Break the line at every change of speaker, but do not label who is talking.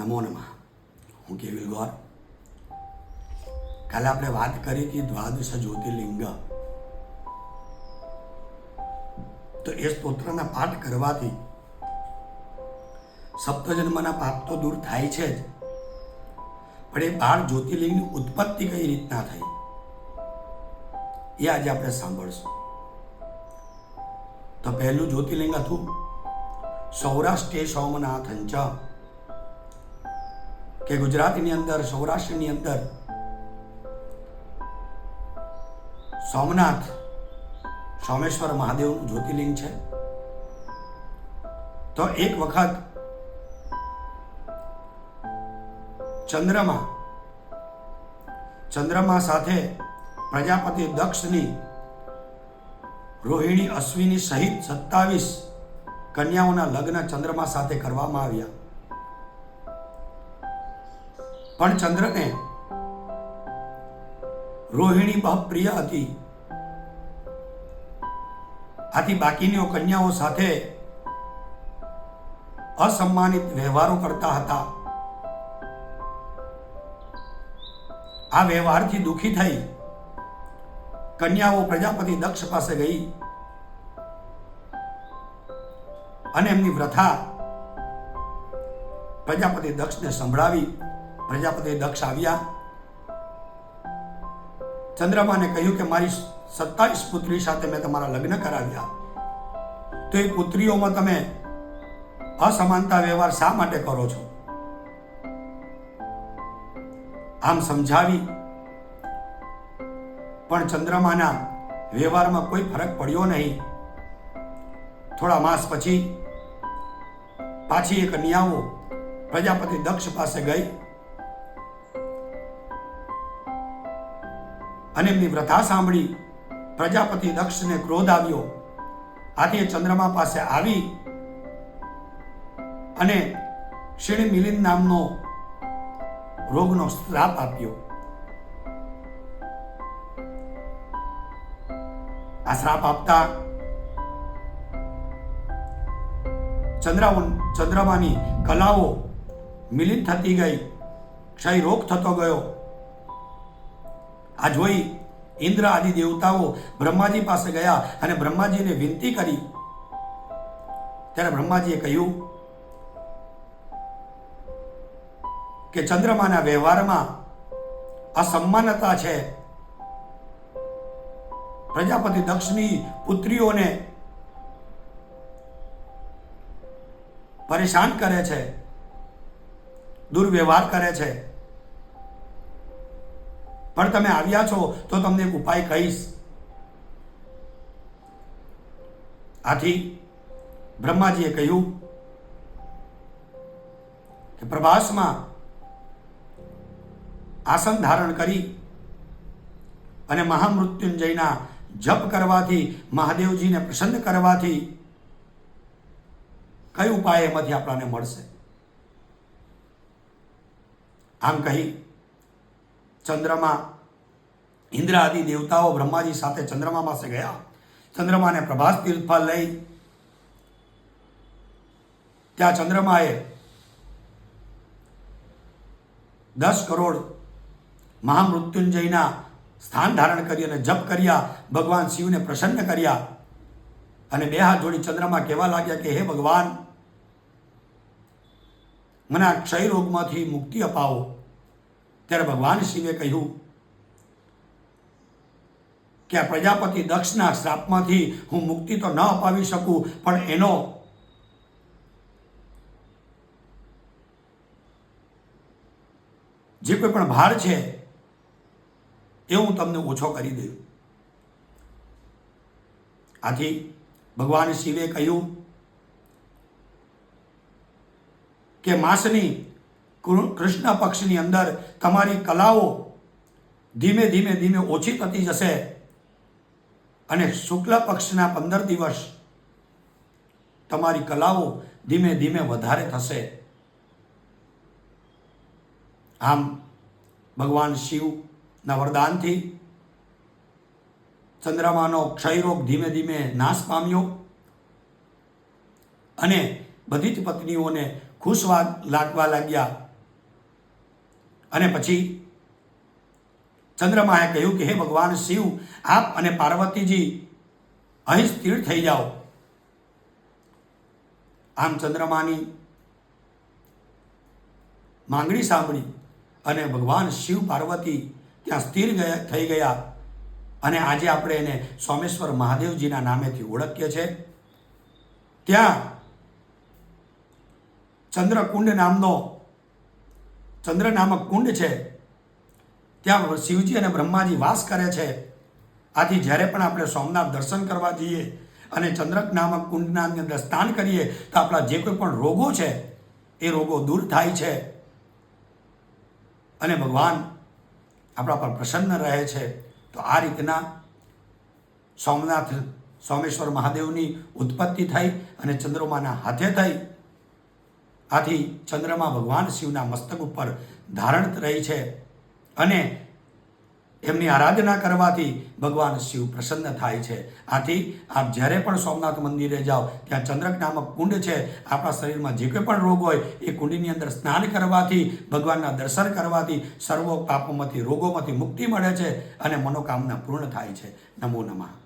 નમો નમઃ. હું કેવિલ ગોર? કાલે આપણે વાત કરી કે દ્વાદશ જ્યોતિર્લિંગ. તો એ સ્તોત્રના પાઠ કરવાથી સપ્તજન્મના પાપ તો દૂર થાય છે જ. પણ એ બાર જ્યોતિર્લિંગની ઉત્પત્તિ કઈ રીતના થઈ? એ આજે આપણે સાંભળશું. તો પહેલું જ્યોતિર્લિંગ હતું. સૌરાષ્ટ્રે સોમનાથ ચ કે ગુજરાતની અંદર, સૌરાષ્ટ્રની અંદર સોમનાથ, સોમેશ્વર મહાદેવનું જ્યોતિર્લિંગ છે. તો એક વખત ચંદ્રમા ચંદ્રમા સાથે પ્રજાપતિ દક્ષની રોહિણી અશ્વિની સહિત સત્તાવીસ કન્યાઓના લગ્ન ચંદ્રમા સાથે કરવામાં આવ્યા. પણ ચંદ્રને રોહિણી બહુ પ્રિય હતી આથી બાકીની કન્યાઓ સાથે અસમ્માનિત વ્યવહારો કરતા હતા આ વ્યવહારથી દુઃખી થઈ કન્યાઓ પ્રજાપતિ દક્ષ પાસે ગઈ અને એમની વ્રથા પ્રજાપતિ દક્ષને સંભળાવી પ્રજાપતિ દક્ષ આવ્યા. ચંદ્રમાને કહ્યું કે મારી સત્તાવીસ પુત્રી સાથે મેં તમારા લગ્ન કરાવ્યા. તો એ પુત્રીઓમાં તમે અસમાનતા વ્યવહાર શા માટે કરો છો? આમ સમજાવી પણ ચંદ્રમાના વ્યવહારમાં કોઈ ફરક પડ્યો નહીં. થોડા માસ પછી પાછી એક કન્યાઓ પ્રજાપતિ દક્ષ પાસે ગઈ. અને એમની વ્રથા સાંભળી પ્રજાપતિ દક્ષને ક્રોધ આવ્યો. આથી ચંદ્રમા પાસે આવી અને શ્રી મિલિંદ નામનો રોગનો શ્રાપ આપ્યો. આ શ્રાપ આપતા ચંદ્રાઓ ચંદ્રમાની કલાઓ મિલિત થતી ગઈ. ક્ષય રોગ થતો ગયો. આ જોઈ ઇન્દ્ર આદિ દેવતાઓ બ્રહ્માજી પાસે ગયા અને બ્રહ્માજીને વિનંતી કરી. ત્યારે બ્રહ્માજીએ કહ્યું કે ચંદ્રમાના વ્યવહારમાં અસમાનતા છે. પ્રજાપતિ દક્ષની પુત્રીઓને પરેશાન કરે છે, દુર્વ્યવહાર કરે છે. પણ તમે આવ્યા છો તો તમને એક ઉપાય કહીશ. આથી બ્રહ્માજીએ કહ્યું કે પ્રભાસમાં આસન ધારણ કરી અને મહામૃત્યુંજયના જપ કરવાથી, મહાદેવજીને પ્રસન્ન કરવાથી કઈ ઉપાય એમાંથી આપણને મળશે? આમ કહી ચંદ્રમા ઇન્દ્ર આદિ દેવતાઓ બ્રહ્માજી સાથે ચંદ્રમા પાસે ગયા. ચંદ્રમાને પ્રભાસ તીર્થ પર લઈ ત્યાં ચંદ્રમાએ દસ કરોડ મહામૃત્યુંજયના સ્થાન ધારણ કરી અને જપ કર્યા, ભગવાન શિવને પ્રસન્ન કર્યા અને બે હાથ જોડી ચંદ્રમા કહેવા લાગ્યા કે, હે ભગવાન, મને આ ક્ષય રોગમાંથી મુક્તિ અપાવો. ત્યારે ભગવાન શિવે કહ્યું કે આ પ્રજાપતિ દક્ષના શ્રાપમાંથી હું મુક્તિ તો ન અપાવી શકું, પણ એનો જે કોઈ પણ ભાર છે, એ હું તમને ઓછો કરી દઉં આથી ભગવાન શિવે કહ્યું કે માસની કૃષ્ણ પક્ષની અંદર તમારી કલાઓ ધીમે ધીમે ધીમે ઓછી થતી જશે. અને શુક્લ પક્ષના પંદર દિવસ તમારી કલાઓ ધીમે ધીમે વધારે થશે. આમ ભગવાન શિવના વરદાનથી ચંદ્રમાનો ક્ષયરોગ ધીમે ધીમે નાશ પામ્યો અને બધી જ પત્નીઓને ખુશ લાગવા લાગ્યા. અને પછી ચંદ્રમાએ કહ્યું કે, હે ભગવાન, શિવ, આપ અને પાર્વતીજી અહીં સ્થિર થઈ જાઓ. આમ ચંદ્રમાની માંગણી સાંભળી અને ભગવાન શિવ, પાર્વતી ત્યાં સ્થિર ગયા, થઈ ગયા. અને આજે આપણે એને સોમેશ્વર મહાદેવજીના નામેથી ઓળખીએ છીએ ત્યાં ચંદ્રકુંડ નામનો ચંદ્ર નામક કુંડ છે, ત્યાં શિવજી અને બ્રહ્માજી વાસ કરે છે. આથી જ્યારે પણ આપણે સોમનાથ દર્શન કરવા જઈએ અને ચંદ્રક નામક કુંડના અંદર સ્નાન કરીએ, તો આપણા જે કોઈ પણ રોગો છે, એ રોગો દૂર થાય છે. અને ભગવાન આપણા પર પ્રસન્ન રહે છે. તો આ રીતના સોમનાથ, સોમેશ્વર મહાદેવની ઉત્પત્તિ થઈ અને ચંદ્રમાના હાથે થઈ. આથી ચંદ્રમા ભગવાન શિવના મસ્તક ઉપર ધારણ રહી છે અને એમની આરાધના કરવાથી ભગવાન શિવ પ્રસન્ન થાય છે. આથી આપ જ્યારે પણ સોમનાથ મંદિરે જાઓ, ત્યાં ચંદ્રક નામક કુંડ છે, આપણા શરીરમાં જે કોઈ પણ રોગ હોય, એ કુંડની અંદર સ્નાન કરવાથી, ભગવાનના દર્શન કરવાથી સર્વ પાપોમાંથી, રોગોમાંથી મુક્તિ મળે છે અને મનોકામના પૂર્ણ થાય છે. નમો નમઃ.